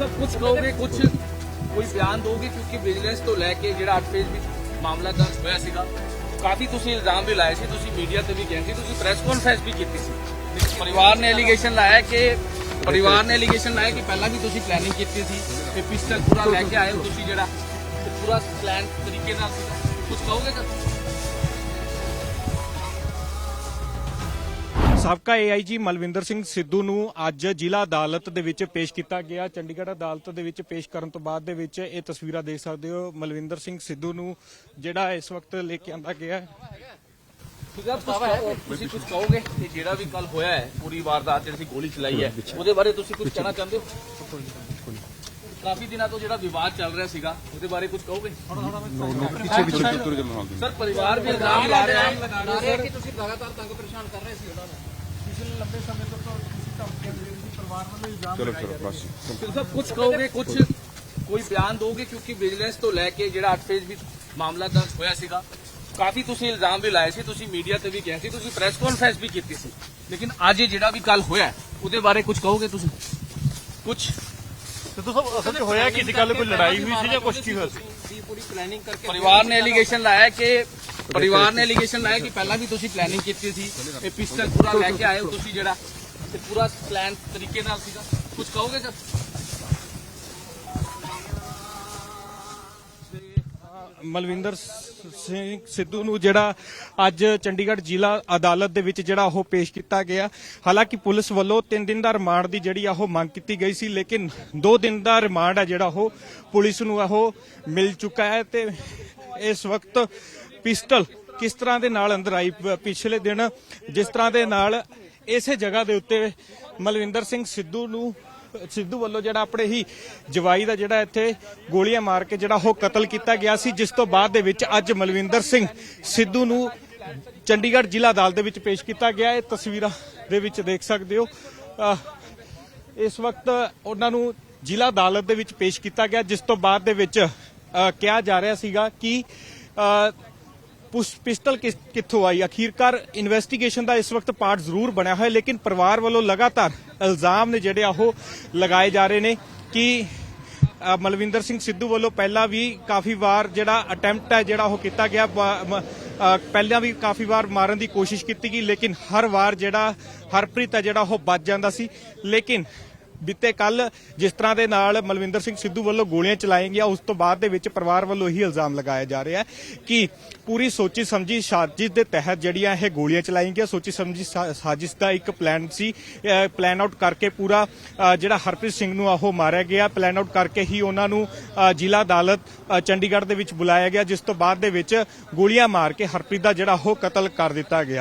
Sir ਕੁਝ ਕਹੋਗੇ ਕੁਝ ਕੋਈ ਬਿਆਨ ਦੋਗੇ? ਕਿਉਂਕਿ ਵਿਜੀਲੈਂਸ ਤੋਂ ਲੈ ਕੇ ਜਿਹੜਾ 8 ਫੇਜ਼ ਵਿੱਚ ਮਾਮਲਾ ਦਰਜ ਹੋਇਆ ਸੀਗਾ, ਕਾਫੀ ਤੁਸੀਂ ਇਲਜ਼ਾਮ ਵੀ ਲਾਏ ਸੀ, ਤੁਸੀਂ ਮੀਡੀਆ ਤੇ ਵੀ ਗਏ ਸੀ, ਤੁਸੀਂ ਪ੍ਰੈਸ ਕਾਨਫਰੰਸ ਵੀ ਕੀਤੀ ਸੀ। ਪਰਿਵਾਰ ਨੇ ਐਲੀਗੇਸ਼ਨ ਲਾਇਆ ਕਿ ਪਰਿਵਾਰ ਨੇ ਐਲੀਗੇਸ਼ਨ ਲਾਇਆ ਕਿ ਪਹਿਲਾਂ ਵੀ ਤੁਸੀਂ ਪਲੈਨਿੰਗ ਕੀਤੀ ਸੀ, ਤੇ ਪਿਸਟਲ ਪੂਰਾ ਲੈ ਕੇ ਆਏ ਹੋ ਤੁਸੀਂ ਜਿਹੜਾ, ਤੇ ਪੂਰਾ ਪਲਾਨ ਤਰੀਕੇ ਨਾਲ ਸੀਗਾ। ਕੁਝ ਕਹੋਗੇ ਸਰ? ਸਾਬਕਾ ਏਆਈਜੀ ਮਲਵਿੰਦਰ ਸਿੰਘ ਸਿੱਧੂ ਨੂੰ ਅੱਜ ਜ਼ਿਲ੍ਹਾ ਅਦਾਲਤ ਦੇ ਵਿੱਚ ਪੇਸ਼ ਕੀਤਾ ਗਿਆ। ਚੰਡੀਗੜ੍ਹ ਅਦਾਲਤ ਦੇ ਵਿੱਚ ਪੇਸ਼ ਕਰਨ ਤੋਂ ਬਾਅਦ ਦੇ ਵਿੱਚ ਇਹ ਤਸਵੀਰਾਂ ਦੇਖ ਸਕਦੇ ਹੋ। ਮਲਵਿੰਦਰ ਸਿੰਘ ਸਿੱਧੂ ਨੂੰ ਜਿਹੜਾ ਇਸ ਵਕਤ ਲੈ ਕੇ ਆਂਦਾ ਗਿਆ ਠੀਕ ਹੈ ਤੁਸੀਂ- ਕੁਝ ਕਹੋਗੇ ਕਿ ਜਿਹੜਾ ਵੀ ਕੱਲ ਹੋਇਆ ਹੈ ਪੂਰੀ ਵਾਰਦਾਤ ਜਿਹੜੀ ਗੋਲੀ ਚਲਾਈ ਹੈ ਉਹਦੇ ਬਾਰੇ ਤੁਸੀਂ ਕੁਝ ਕਹਿਣਾ ਚਾਹੁੰਦੇ ਹੋ? ਕਾਫੀ ਦਿਨਾਂ ਤੋਂ ਜਿਹੜਾ ਵਿਵਾਦ ਚੱਲ ਰਿਹਾ ਸੀਗਾ ਉਹਦੇ ਬਾਰੇ ਕੁਝ ਕਹੋਗੇ? ਪਿੱਛੇ ਪਿੱਛੇ ਤੁਰ ਕੇ ਦਿਖਾਉਂਦੇ ਸਰ ਪਰਿਵਾਰ ਵੀ ਇਲਜ਼ਾਮ ਲਾ ਰਿਹਾ। ਹੈ ਕਿ ਤੁਸੀਂ ਲਗਾਤਾਰ ਤੰਗ ਪਰੇਸ਼ਾਨ ਕਰ ਰਹੇ ਸੀ ਉਹਨਾਂ ਨੂੰ ਚਲੋ ਚਲੋ ਬਸ ਤੁਸੀਂ ਸਰ ਕੁਝ ਕਹੋਗੇ ਕੁਝ ਕੋਈ ਬਿਆਨ ਦੋਗੇ? ਕਿਉਂਕਿ ਵਿਜੀਲੈਂਸ ਤੋਂ ਲੈ ਕੇ ਜਿਹੜਾ 8 ਫੇਜ਼ ਵਿੱਚ ਮਾਮਲਾ ਦਰਜ ਹੋਇਆ ਸੀਗਾ ਕਾਫੀ ਤੁਸੀਂ ਇਲਜ਼ਾਮ ਵੀ ਲਾਏ ਸੀ ਤੁਸੀਂ ਮੀਡੀਆ ਤੇ ਵੀ ਗਏ ਸੀ ਤੁਸੀਂ ਪ੍ਰੈਸ ਕਾਨਫਰੰਸ ਵੀ ਕੀਤੀ ਸੀ। ਲੇਕਿਨ ਅੱਜ ਇਹ ਜਿਹੜਾ ਵੀ ਕੱਲ ਹੋਇਆ ਹੈ, ਉਹਦੇ ਬਾਰੇ ਕੁਝ ਕਹੋਗੇ ਤੁਸੀਂ? ਕੁਝ ਸਿੱਧੂ ਸਾਹਿਬ ਅਸਲ 'ਚ ਹੋਇਆ ਕੀ ਸੀ? ਕੱਲ ਕੋਈ ਲੜਾਈ ਹੋਈ ਸੀ ਜਾਂ ਕੁਝ ਕੀ ਹੋਇਆ ਸੀ? ਦੀ ਪੂਰੀ ਪਲੈਨਿੰਗ ਕਰਕੇ ਪਰਿਵਾਰ ਨੇ ਐਲੀਗੇਸ਼ਨ ਲਾਇਆ ਕਿ ਪਰਿਵਾਰ ਨੇ ਐਲੀਗੇਸ਼ਨ ਲਾਇਆ ਕਿ ਪਹਿਲਾਂ ਵੀ ਤੁਸੀਂ ਪਲੈਨਿੰਗ ਕੀਤੀ ਸੀ ਇਹ ਪਿਸਟਲ ਪੂਰਾ ਲੈ ਕੇ ਆਏ ਹੋ ਤੁਸੀਂ ਜਿਹੜਾ ਤੇ ਪੂਰਾ ਪਲਾਨ ਤਰੀਕੇ ਨਾਲ ਸੀਗਾ। ਕੁਝ ਕਹੋਗੇ ਸਰ ਮਲਵਿੰਦਰ ਸਿੰਘ ਸਿੱਧੂ ਨੂੰ ਜਿਹੜਾ ਅੱਜ ਚੰਡੀਗੜ੍ਹ ਜ਼ਿਲ੍ਹਾ ਅਦਾਲਤ ਦੇ ਵਿੱਚ ਜਿਹੜਾ ਉਹ ਪੇਸ਼ ਕੀਤਾ ਗਿਆ। ਹਾਲਾਂਕਿ ਪੁਲਿਸ ਵੱਲੋਂ 3 ਦਿਨ ਦਾ ਰਿਮਾਂਡ ਦੀ ਜਿਹੜੀ ਆ ਉਹ ਮੰਗ ਕੀਤੀ ਗਈ ਸੀ, ਲੇਕਿਨ 2 ਦਿਨ ਦਾ ਰਿਮਾਂਡ ਹੈ ਜਿਹੜਾ ਉਹ ਪੁਲਿਸ ਨੂੰ ਉਹ ਮਿਲ ਚੁੱਕਾ ਹੈ ਤੇ ਇਸ ਵਕਤ ਪਿਸਟਲ ਕਿਸ ਤਰ੍ਹਾਂ ਦੇ ਨਾਲ ਅੰਦਰ ਆਈ ਪਿਛਲੇ ਦਿਨ ਜਿਸ ਤਰ੍ਹਾਂ ਦੇ ਨਾਲ ਇਸੇ ਜਗ੍ਹਾ ਦੇ ਉੱਤੇ ਮਲਵਿੰਦਰ ਸਿੰਘ ਸਿੱਧੂ ਨੂੰ ਸਿੱਧੂ ਵੱਲੋਂ ਜਿਹੜਾ ਆਪਣੇ ਹੀ ਜਵਾਈ ਦਾ ਜਿਹੜਾ ਇੱਥੇ ਗੋਲੀਆਂ ਮਾਰ ਕੇ ਜਿਹੜਾ ਉਹ ਕਤਲ ਕੀਤਾ ਗਿਆ ਸੀ, ਜਿਸ ਤੋਂ ਬਾਅਦ ਦੇ ਵਿੱਚ ਅੱਜ ਮਲਵਿੰਦਰ ਸਿੰਘ ਸਿੱਧੂ ਨੂੰ ਚੰਡੀਗੜ੍ਹ ਜ਼ਿਲ੍ਹਾ ਅਦਾਲਤ ਦੇ ਵਿੱਚ ਪੇਸ਼ ਕੀਤਾ ਗਿਆ। ਇਹ ਤਸਵੀਰਾਂ ਦੇ ਵਿੱਚ ਦੇਖ ਸਕਦੇ ਹੋ। ਇਸ ਵਕਤ ਉਹਨਾਂ ਨੂੰ ਜ਼ਿਲ੍ਹਾ ਅਦਾਲਤ ਦੇ ਵਿੱਚ ਪੇਸ਼ ਕੀਤਾ ਗਿਆ, ਜਿਸ ਤੋਂ ਬਾਅਦ ਦੇ ਵਿੱਚ ਕਿਹਾ ਜਾ ਰਿਹਾ ਸੀਗਾ ਕਿ ਪਿਸਟਲ ਕਿੱਥੋਂ ਆਈ? ਅਖੀਰਕਾਰ ਇਨਵੈਸਟੀਗੇਸ਼ਨ ਦਾ ਇਸ ਵਕਤ ਪਾਰਟ ਜ਼ਰੂਰ ਬਣਿਆ ਹੋਇਆ, ਲੇਕਿਨ ਪਰਿਵਾਰ ਵੱਲੋਂ ਲਗਾਤਾਰ ਇਲਜ਼ਾਮ ਨੇ ਜਿਹੜੇ ਆ ਉਹ ਲਗਾਏ ਜਾ ਰਹੇ ਨੇ ਕਿ ਮਲਵਿੰਦਰ ਸਿੰਘ ਸਿੱਧੂ ਵੱਲੋਂ ਪਹਿਲਾਂ ਵੀ ਕਾਫੀ ਵਾਰ ਜਿਹੜਾ ਅਟੈਂਪਟ ਹੈ, ਜਿਹੜਾ ਉਹ ਕੀਤਾ ਗਿਆ ਪਹਿਲਾਂ ਵੀ ਕਾਫੀ ਵਾਰ ਮਾਰਨ ਦੀ ਕੋਸ਼ਿਸ਼ ਕੀਤੀ ਗਈ, ਲੇਕਿਨ ਹਰ ਵਾਰ ਜਿਹੜਾ ਹਰਪ੍ਰੀਤ ਹੈ, ਜਿਹੜਾ ਉਹ ਬਚ ਜਾਂਦਾ ਸੀ। ਲੇਕਿਨ ਬੀਤੇ ਕੱਲ ਜਿਸ ਤਰ੍ਹਾਂ ਦੇ ਨਾਲ ਮਲਵਿੰਦਰ ਸਿੰਘ ਸਿੱਧੂ ਵੱਲੋਂ ਗੋਲੀਆਂ ਚਲਾਈਆਂ ਗਈਆਂ, ਉਸ ਤੋਂ ਬਾਅਦ ਦੇ ਵਿੱਚ ਪਰਿਵਾਰ ਵੱਲੋਂ ਹੀ ਇਲਜ਼ਾਮ ਲਗਾਇਆ ਜਾ ਰਿਹਾ ਕਿ ਪੂਰੀ ਸੋਚੀ ਸਮਝੀ ਸਾਜ਼ਿਸ਼ ਦੇ ਤਹਿਤ ਜਿਹੜੀਆਂ ਇਹ ਗੋਲੀਆਂ ਚਲਾਈਆਂ ਗਈਆਂ, ਸੋਚੀ ਸਮਝੀ ਸਾ- ਸਾਜ਼ਿਸ਼ ਦਾ ਇੱਕ ਪਲਾਨ ਸੀ। ਪਲਾਨ ਆਊਟ ਕਰਕੇ ਪੂਰਾ ਜਿਹੜਾ ਹਰਪ੍ਰੀਤ ਸਿੰਘ ਨੂੰ ਉਹ ਮਾਰਿਆ ਗਿਆ। ਪਲਾਨ ਆਊਟ ਕਰਕੇ ਹੀ ਉਹਨਾਂ ਨੂੰ ਜ਼ਿਲ੍ਹਾ ਅਦਾਲਤ ਚੰਡੀਗੜ੍ਹ ਦੇ ਵਿੱਚ ਬੁਲਾਇਆ ਗਿਆ, ਜਿਸ ਤੋਂ ਬਾਅਦ ਦੇ ਵਿੱਚ ਗੋਲੀਆਂ ਮਾਰ ਕੇ ਹਰਪ੍ਰੀਤ ਦਾ ਜਿਹੜਾ ਉਹ ਕਤਲ ਕਰ ਦਿੱਤਾ ਗਿਆ।